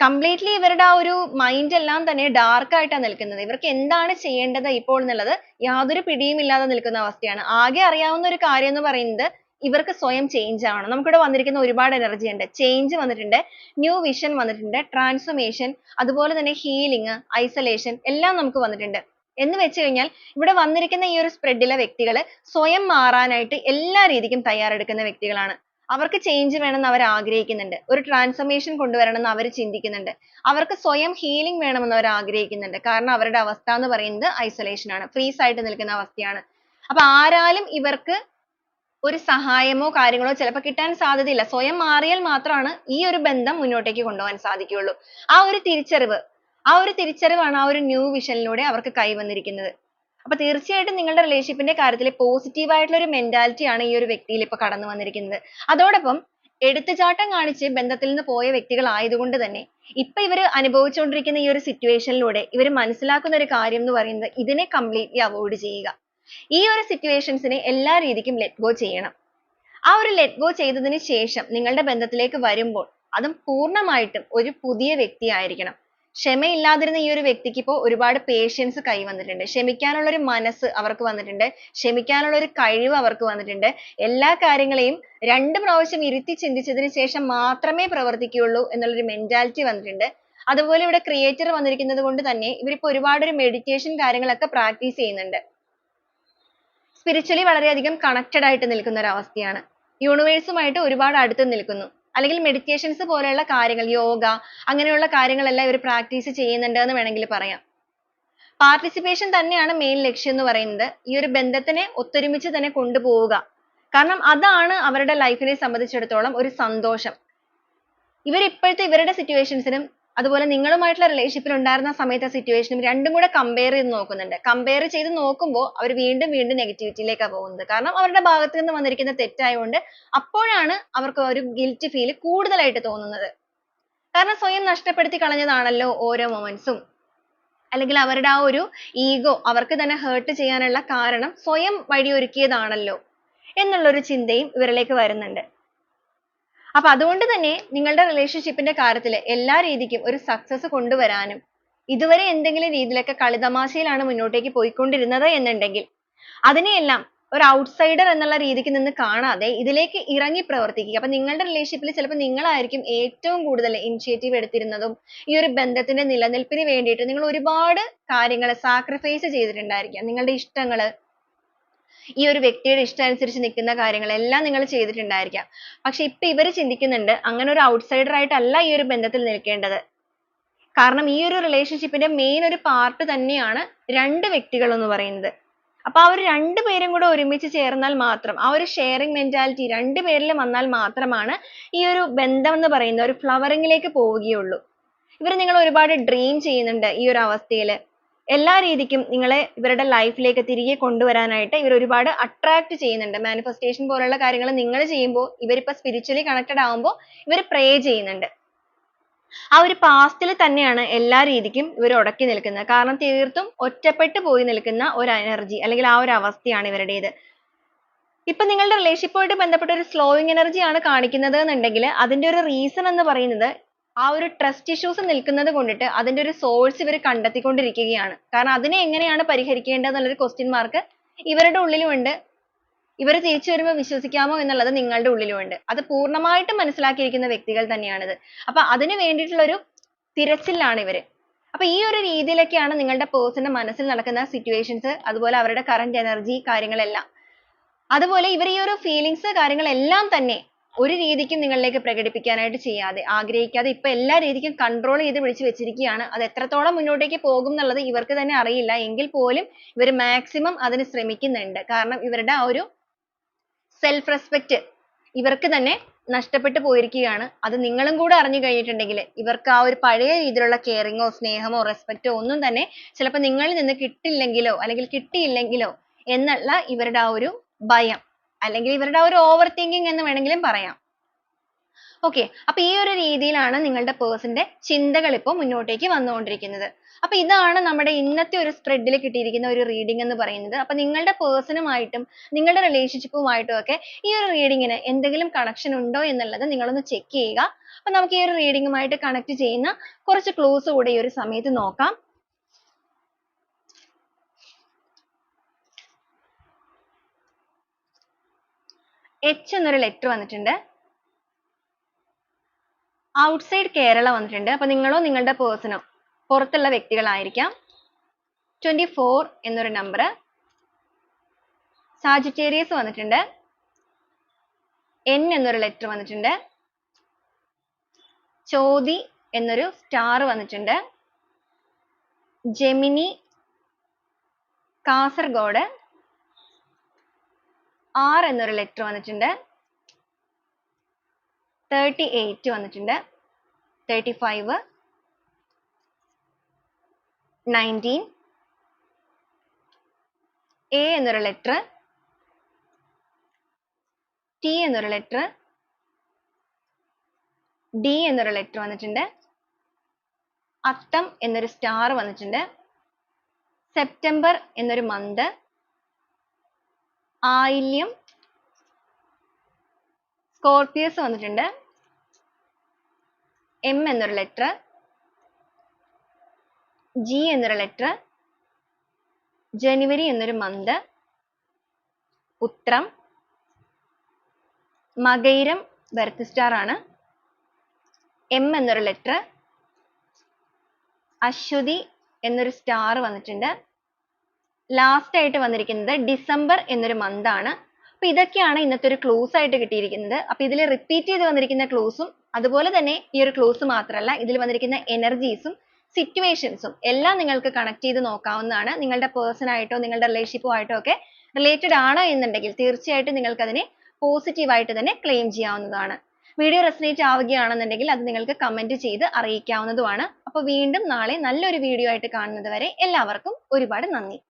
completely ഇവരുടെ ആ ഒരു മൈൻഡ് എല്ലാം തന്നെ ഡാർക്ക് ആയിട്ടാണ് നിൽക്കുന്നത്. ഇവർക്ക് എന്താണ് ചെയ്യേണ്ടത് ഇപ്പോൾ എന്നുള്ളത് യാതൊരു പിടിയും ഇല്ലാതെ നിൽക്കുന്ന അവസ്ഥയാണ്. ആകെ അറിയാവുന്ന ഒരു കാര്യം എന്ന് പറയുന്നത് ഇവർക്ക് സ്വയം change ആവണം. നമുക്കിവിടെ വന്നിരിക്കുന്ന ഒരുപാട് എനർജി ഉണ്ട്. Change വന്നിട്ടുണ്ട്. ന്യൂ വിഷൻ വന്നിട്ടുണ്ട്. Transformation അതുപോലെ തന്നെ ഹീലിംഗ് ഐസൊലേഷൻ എല്ലാം നമുക്ക് വന്നിട്ടുണ്ട്. എന്ന് വെച്ച് കഴിഞ്ഞാൽ ഇവിടെ വന്നിരിക്കുന്ന ഈ ഒരു spread ലെ വ്യക്തികൾ സ്വയം മാറാനായിട്ട് എല്ലാ രീതിക്കും തയ്യാറെടുക്കുന്ന വ്യക്തികളാണ്. അവർക്ക് change വേണമെന്ന് അവർ ആഗ്രഹിക്കുന്നുണ്ട്. ഒരു transformation കൊണ്ടുവരണം എന്ന് അവർ ചിന്തിക്കുന്നുണ്ട്. അവർക്ക് സ്വയം healing വേണമെന്ന് അവർ ആഗ്രഹിക്കുന്നുണ്ട്. കാരണം അവരുടെ അവസ്ഥ എന്ന് പറയുന്നത് isolation ആണ്. freeze ആയിട്ട് നിൽക്കുന്ന അവസ്ഥയാണ്. അപ്പൊ ആരാലും ഇവർക്ക് ഒരു സഹായമോ കാര്യങ്ങളോ ചിലപ്പോൾ കിട്ടാൻ സാധ്യതയില്ല. സ്വയം മാറിയാൽ മാത്രമാണ് ഈ ഒരു ബന്ധം മുന്നോട്ടേക്ക് കൊണ്ടുപോകാൻ സാധിക്കുകയുള്ളൂ. ആ ഒരു തിരിച്ചറിവ് ആ ഒരു തിരിച്ചറിവാണ് ആ ഒരു new vision ലൂടെ അവർക്ക് കൈവന്നിരിക്കുന്നത്. അപ്പൊ തീർച്ചയായിട്ടും നിങ്ങളുടെ റിലേഷൻഷിപ്പിന്റെ ന്റെ കാര്യത്തിൽ positive ആയിട്ടുള്ള ഒരു mentality ആണ് ഈ ഒരു വ്യക്തിയിൽ ഇപ്പൊ കടന്നു വന്നിരിക്കുന്നത്. അതോടൊപ്പം എടുത്തുചാട്ടം കാണിച്ച് ബന്ധത്തിൽ നിന്ന് പോയ വ്യക്തികൾ ആയതുകൊണ്ട് തന്നെ ഇപ്പൊ ഇവർ അനുഭവിച്ചുകൊണ്ടിരിക്കുന്ന ഈ ഒരു situation ലൂടെ ഇവർ മനസ്സിലാക്കുന്ന ഒരു കാര്യം എന്ന് പറയുന്നത് ഇതിനെ completely avoid ചെയ്യുക. ഈ ഒരു situations നെ എല്ലാ രീതിക്കും let go ചെയ്യണം. ആ ഒരു let go ചെയ്തതിന് ശേഷം നിങ്ങളുടെ ബന്ധത്തിലേക്ക് വരുമ്പോൾ അതും പൂർണമായിട്ടും ഒരു പുതിയ വ്യക്തി ആയിരിക്കണം ക്ഷമയില്ലാതിരുന്ന ഈ ഒരു വ്യക്തിക്ക് ഇപ്പോൾ ഒരുപാട് patience കൈവന്നിട്ടുണ്ട്. ക്ഷമിക്കാനുള്ള ഒരു മനസ്സ് അവർക്ക് വന്നിട്ടുണ്ട്. ക്ഷമിക്കാനുള്ള ഒരു കഴിവ് അവർക്ക് വന്നിട്ടുണ്ട്. എല്ലാ കാര്യങ്ങളെയും രണ്ട് പ്രാവശ്യം ഇരുത്തി ചിന്തിച്ചതിന് ശേഷം മാത്രമേ പ്രവർത്തിക്കുകയുള്ളൂ എന്നുള്ള ഒരു mentality വന്നിട്ടുണ്ട്. അതുപോലെ ഇവിടെ creator വന്നിരിക്കുന്നത് കൊണ്ട് തന്നെ ഇവരിപ്പോൾ ഒരുപാട് ഒരു meditation കാര്യങ്ങളൊക്കെ practice ചെയ്യുന്നുണ്ട്. spiritually വളരെയധികം connected ആയിട്ട് നിൽക്കുന്ന ഒരു അവസ്ഥയാണ് universe ഒരുപാട് അടുത്ത് നിൽക്കുന്നു. അല്ലെങ്കിൽ മെഡിറ്റേഷൻസ് പോലെയുള്ള കാര്യങ്ങൾ യോഗ അങ്ങനെയുള്ള കാര്യങ്ങളെല്ലാം ഇവർ പ്രാക്ടീസ് ചെയ്യുന്നുണ്ട് എന്ന് വേണമെങ്കിൽ പറയാം. പാർട്ടിസിപ്പേഷൻ തന്നെയാണ് മെയിൻ ലക്ഷ്യം എന്ന് പറയുന്നത്. ഈ ഒരു ബന്ധത്തിനെ ഒത്തൊരുമിച്ച് തന്നെ കൊണ്ടുപോവുക. കാരണം അതാണ് അവരുടെ ലൈഫിനെ സംബന്ധിച്ചിടത്തോളം ഒരു സന്തോഷം. ഇവർ ഇപ്പോഴത്തെ ഇവരുടെ സിറ്റുവേഷൻസിനും അതുപോലെ നിങ്ങളുമായിട്ടുള്ള relationship ൽ ഉണ്ടായിരുന്ന സമയത്തെ situation നും രണ്ടും കൂടെ compare ചെയ്ത് നോക്കുന്നുണ്ട്. Compare ചെയ്ത് നോക്കുമ്പോൾ അവർ വീണ്ടും വീണ്ടും negativity യിലേക്കാ പോകുന്നത്. കാരണം അവരുടെ ഭാഗത്ത് നിന്ന് വന്നിരിക്കുന്ന തെറ്റായതുകൊണ്ട് അപ്പോഴാണ് അവർക്ക് ഒരു guilty feel കൂടുതലായിട്ട് തോന്നുന്നത്. കാരണം സ്വയം നഷ്ടപ്പെടുത്തി കളഞ്ഞതാണല്ലോ ഓരോ moments ഉം. അല്ലെങ്കിൽ അവരുടെ ആ ഒരു ego അവർക്ക് തന്നെ hurt ചെയ്യാനുള്ള കാരണം സ്വയം വഴിയൊരുക്കിയതാണല്ലോ. എന്നുള്ള ഒരു ചിന്തയും ഇവരിലേക്ക് വരുന്നുണ്ട്. അപ്പൊ അതുകൊണ്ട് തന്നെ നിങ്ങളുടെ relationship ന്റെ കാര്യത്തിൽ എല്ലാ രീതിക്കും ഒരു success കൊണ്ടുവരാനും ഇതുവരെ എന്തെങ്കിലും രീതിയിലൊക്കെ കളിതമാശയിലാണ് മുന്നോട്ടേക്ക് പോയിക്കൊണ്ടിരുന്നത് എന്നുണ്ടെങ്കിൽ അതിനെയെല്ലാം ഒരു outsider എന്നുള്ള രീതിക്ക് നിന്ന് കാണാതെ ഇതിലേക്ക് ഇറങ്ങി പ്രവർത്തിക്കുക. അപ്പൊ നിങ്ങളുടെ relationship ൽ ചിലപ്പോൾ നിങ്ങളായിരിക്കും ഏറ്റവും കൂടുതൽ initiative എടുത്തിരുന്നതും ഈ ഒരു ബന്ധത്തിന്റെ നിലനിൽപ്പിന് വേണ്ടിയിട്ട് നിങ്ങൾ ഒരുപാട് കാര്യങ്ങൾ sacrifice ചെയ്തിട്ടുണ്ടായിരിക്കാം. നിങ്ങളുടെ ഇഷ്ടങ്ങൾ ഈ ഒരു വ്യക്തിയുടെ ഇഷ്ടം അനുസരിച്ച് നിൽക്കുന്ന കാര്യങ്ങളെല്ലാം നിങ്ങൾ ചെയ്തിട്ടുണ്ടായിരിക്കാം. പക്ഷെ ഇപ്പൊ ഇവർ ചിന്തിക്കുന്നുണ്ട് അങ്ങനെ ഒരു outsider ആയിട്ടല്ല ഈ ഒരു ബന്ധത്തിൽ നിൽക്കേണ്ടത്. കാരണം ഈ ഒരു റിലേഷൻഷിപ്പിന്റെ മെയിൻ ഒരു പാർട്ട് തന്നെയാണ് രണ്ട് വ്യക്തികൾ എന്ന് പറയുന്നത്. അപ്പൊ ആ ഒരു രണ്ട് പേരും കൂടെ ഒരുമിച്ച് ചേർന്നാൽ മാത്രം ആ ഒരു sharing mentality രണ്ട് പേരിലും വന്നാൽ മാത്രമാണ് ഈ ഒരു ബന്ധം എന്ന് പറയുന്ന ഒരു flowering ലേക്ക് പോവുകയുള്ളൂ. ഇവർ നിങ്ങൾ ഒരുപാട് dream ചെയ്യുന്നുണ്ട് ഈ ഒരു അവസ്ഥയിൽ എല്ലാ രീതിക്കും നിങ്ങളെ ഇവരുടെ ലൈഫിലേക്ക് തിരികെ കൊണ്ടുവരാനായിട്ട് ഇവർ ഒരുപാട് അട്രാക്ട് ചെയ്യുന്നുണ്ട്. മാനിഫെസ്റ്റേഷൻ പോലുള്ള കാര്യങ്ങൾ നിങ്ങൾ ചെയ്യുമ്പോൾ ഇവരിപ്പോ സ്പിരിച്വലി കണക്റ്റഡ് ആവുമ്പോൾ ഇവർ പ്രേ ചെയ്യുന്നുണ്ട്. ആ ഒരു പാസ്റ്റിൽ തന്നെയാണ് എല്ലാ രീതിക്കും ഇവർ ഉടക്കി നിൽക്കുന്നത്. കാരണം തീർത്തും ഒറ്റപ്പെട്ടു പോയി നിൽക്കുന്ന ഒരു എനർജി അല്ലെങ്കിൽ ആ ഒരു അവസ്ഥയാണ് ഇവരുടേത്. ഇപ്പൊ നിങ്ങളുടെ റിലേഷൻഷിപ്പുമായിട്ട് ബന്ധപ്പെട്ട ഒരു സ്ലോയിങ് എനർജി ആണ് കാണിക്കുന്നത് എന്നുണ്ടെങ്കിൽ അതിന്റെ ഒരു റീസൺ എന്ന് പറയുന്നത് ആ ഒരു ട്രസ്റ്റ് ഇഷ്യൂസ് നിൽക്കുന്നത് കൊണ്ടിട്ട് അതിന്റെ ഒരു സോഴ്സ് ഇവർ കണ്ടെത്തിക്കൊണ്ടിരിക്കുകയാണ്. കാരണം അതിനെ എങ്ങനെയാണ് പരിഹരിക്കേണ്ടത് എന്നുള്ളൊരു ക്വസ്റ്റ്യൻ മാർക്ക് ഇവരുടെ ഉള്ളിലും ഉണ്ട് ഇവർ തിരിച്ചു വരുമ്പോൾ വിശ്വസിക്കാമോ എന്നുള്ളത് നിങ്ങളുടെ ഉള്ളിലും ഉണ്ട് അത് പൂർണമായിട്ടും മനസ്സിലാക്കിയിരിക്കുന്ന വ്യക്തികൾ തന്നെയാണിത്. അപ്പൊ അതിന് വേണ്ടിയിട്ടുള്ള ഒരു തിരച്ചിലാണ് ഇവർ. അപ്പൊ ഈ ഒരു രീതിയിലൊക്കെയാണ് നിങ്ങളുടെ പേഴ്സന്റെ മനസ്സിൽ നടക്കുന്ന സിറ്റുവേഷൻസ് അതുപോലെ അവരുടെ കറന്റ് എനർജി കാര്യങ്ങളെല്ലാം. അതുപോലെ ഇവർ ഈ ഒരു ഫീലിങ്സ് കാര്യങ്ങളെല്ലാം തന്നെ ഒരു രീതിക്കും നിങ്ങളിലേക്ക് പ്രകടിപ്പിക്കാനായിട്ട് ചെയ്യാതെ ആഗ്രഹിക്കാതെ ഇപ്പൊ എല്ലാ രീതിക്കും control ചെയ്ത് പിടിച്ചു വെച്ചിരിക്കുകയാണ്. അത് എത്രത്തോളം മുന്നോട്ടേക്ക് പോകും എന്നുള്ളത് ഇവർക്ക് തന്നെ അറിയില്ല. എങ്കിൽ പോലും ഇവർ maximum അതിന് ശ്രമിക്കുന്നുണ്ട്. കാരണം ഇവരുടെ ആ ഒരു self respect ഇവർക്ക് തന്നെ നഷ്ടപ്പെട്ടു പോയിരിക്കുകയാണ്. അത് നിങ്ങളും കൂടെ അറിഞ്ഞു കഴിഞ്ഞിട്ടുണ്ടെങ്കിൽ ഇവർക്ക് ആ ഒരു പഴയ രീതിയിലുള്ള ഓ സ്നേഹമോ റെസ്പെക്റ്റോ ഒന്നും തന്നെ ചിലപ്പോൾ നിങ്ങളിൽ നിന്ന് കിട്ടില്ലെങ്കിലോ അല്ലെങ്കിൽ കിട്ടിയില്ലെങ്കിലോ എന്നുള്ള ഇവരുടെ ആ ഒരു ഭയം. അല്ലെങ്കിൽ ഇവരുടെ ഒരു ഓവർ തിങ്കിങ് എന്ന് വേണമെങ്കിലും പറയാം. Okay. അപ്പൊ ഈ ഒരു രീതിയിലാണ് നിങ്ങളുടെ person ന്റെ ചിന്തകൾ ഇപ്പോൾ മുന്നോട്ടേക്ക് വന്നുകൊണ്ടിരിക്കുന്നത്. അപ്പൊ ഇതാണ് നമ്മുടെ ഇന്നത്തെ ഒരു spread ൽ കിട്ടിയിരിക്കുന്ന ഒരു റീഡിംഗ് എന്ന് പറയുന്നത്. അപ്പൊ നിങ്ങളുടെ person മായിട്ടും നിങ്ങളുടെ relationship മായിട്ടും ഒക്കെ ഈ ഒരു reading ന് എന്തെങ്കിലും കണക്ഷൻ ഉണ്ടോ എന്നുള്ളത് ഒന്ന് check ചെയ്യുക. അപ്പൊ നമുക്ക് ഈ ഒരു reading കണക്ട് ചെയ്യുന്ന കുറച്ച് ക്ലൂസ് കൂടെ ഈ ഒരു സമയത്ത് നോക്കാം. H എന്നൊരു ലെറ്റർ വന്നിട്ടുണ്ട്. ഔട്ട്സൈഡ് കേരള വന്നിട്ടുണ്ട്. അപ്പൊ നിങ്ങളോ നിങ്ങളുടെ പേഴ്സണോ പുറത്തുള്ള വ്യക്തികളായിരിക്കാം. ട്വന്റി ഫോർ എന്നൊരു നമ്പർ സാജിറ്റേറിയസ് വന്നിട്ടുണ്ട്. എൻ എന്നൊരു ലെറ്റർ വന്നിട്ടുണ്ട്. ചോതി എന്നൊരു സ്റ്റാർ വന്നിട്ടുണ്ട്. ജെമിനി കാസർഗോഡ് R എന്നൊരു ലെറ്റർ വന്നിട്ടുണ്ട്. തേർട്ടി എയ്റ്റ് വന്നിട്ടുണ്ട്. തേർട്ടി ഫൈവ് നയന്റീൻ എ എന്നൊരു ലെറ്റർ ടി എന്നൊരു ലെറ്റർ ഡി എന്നൊരു ലെറ്റർ വന്നിട്ടുണ്ട്. അത്തം എന്നൊരു സ്റ്റാർ വന്നിട്ടുണ്ട്. സെപ്റ്റംബർ എന്നൊരു month ആയില്യം സ്കോർപിയസ് വന്നിട്ടുണ്ട്. എം എന്നൊരു ലെറ്റർ ജി എന്നൊരു ലെറ്റർ ജനുവരി എന്നൊരു month Uthram Makayiram birth star ആണ്. എം എന്നൊരു ലെറ്റർ അശ്വതി എന്നൊരു സ്റ്റാർ വന്നിട്ടുണ്ട്. ലാസ്റ്റ് ആയിട്ട് വന്നിരിക്കുന്നത് ഡിസംബർ എന്നൊരു month ആണ്. അപ്പൊ ഇതൊക്കെയാണ് ഇന്നത്തെ ഒരു clues ആയിട്ട് കിട്ടിയിരിക്കുന്നത്. അപ്പൊ ഇതിൽ repeat ചെയ്ത് വന്നിരിക്കുന്ന clues ഉം അതുപോലെ തന്നെ ഈ ഒരു clues മാത്രമല്ല ഇതിൽ വന്നിരിക്കുന്ന energies ഉം situations ഉം എല്ലാം നിങ്ങൾക്ക് connect ചെയ്ത് നോക്കാവുന്നതാണ്. നിങ്ങളുടെ person ആയിട്ടോ നിങ്ങളുടെ relationship ആയിട്ടോ ഒക്കെ related ആണ് എന്നുണ്ടെങ്കിൽ തീർച്ചയായിട്ടും നിങ്ങൾക്ക് അതിനെ positive ആയിട്ട് തന്നെ claim ചെയ്യാവുന്നതാണ്. വീഡിയോ റെസനേറ്റ് ആവുകയാണെന്നുണ്ടെങ്കിൽ അത് നിങ്ങൾക്ക് കമന്റ് ചെയ്ത് അറിയിക്കാവുന്നതുമാണ്. അപ്പോൾ വീണ്ടും നാളെ നല്ലൊരു വീഡിയോ ആയിട്ട് കാണുന്നത് വരെ എല്ലാവർക്കും ഒരുപാട് നന്ദി.